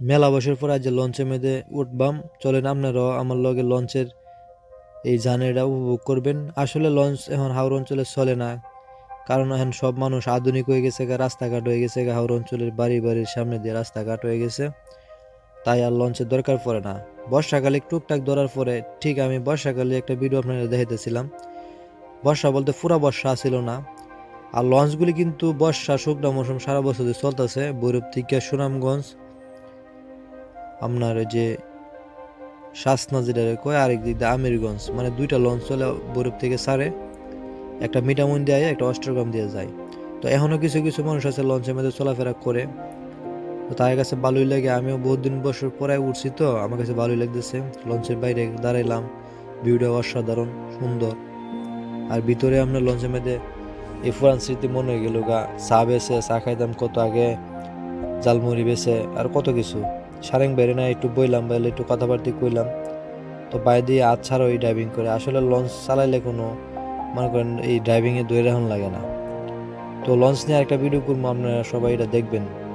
মেলা বছর পর আজ লঞ্চে মেয়েদে উঠবাম, চলেন আপনারাও আমার লগে লঞ্চের এই জার্নিটা উপভোগ করবেন। আসলে লঞ্চ এখন হাওড় অঞ্চলে চলে না, কারণ এখন সব মানুষ আধুনিক হয়ে গেছে গা, রাস্তাঘাট হয়ে গেছে হাওড় অঞ্চলের বাড়ি বাড়ির সামনে দিয়ে রাস্তাঘাট হয়ে গেছে। তাই আর লঞ্চের দরকার পড়ে না। বর্ষাকালে টুকটাক ধরার পরে, ঠিক আমি বর্ষাকালে একটা ভিডিও আপনাদের দেখাইতেছিলাম। বর্ষা বলতে পুরা বর্ষা ছিল না। আর লঞ্চগুলি কিন্তু বর্ষা শুকনো মৌসুম সারা বছর চলতেছে। বৈরব থেকে সুনামগঞ্জ আপনার ওই যে শাসনা যেটা কয় আরেক দিক দিয়ে আমিরগঞ্জ মানে দুইটা লঞ্চ চলে বরফ থেকে সারে, একটা মিটামুন দিয়ে একটা অষ্টগ্রাম দিয়ে যায়। তো এখনও কিছু কিছু মানুষ আছে লঞ্চের মধ্যে চলাফেরা করে। তো তার কাছে ভালোই লাগে, আমিও বহুত দিন বছর পরে উঠছি তো, আমার কাছে ভালোই লাগতেছে। লঞ্চের বাইরে দাঁড়াইলাম, ভিউটা অসাধারণ, সুন্দর। আর ভিতরে আমরা লঞ্চের মধ্যে এই পুরান স্মৃতি মনে হয়ে গেল গা, চা বেছে, চা খাইতাম কত আগে জালমুড়ি বেছে, আর কত কিছু। সারেং বেড়ে না একটু বইলাম, বাইলে একটু কথাবার্তি কইলাম। তো বাইরে দিয়ে আজ ছাড়াও এই ড্রাইভিং করে। আসলে লঞ্চ চালাইলে কোনো, মনে করেন এই ড্রাইভিংয়ে দৈরাহন লাগে না। তো লঞ্চ নিয়ে একটা ভিডিও করব, আপনারা সবাই এটা দেখবেন।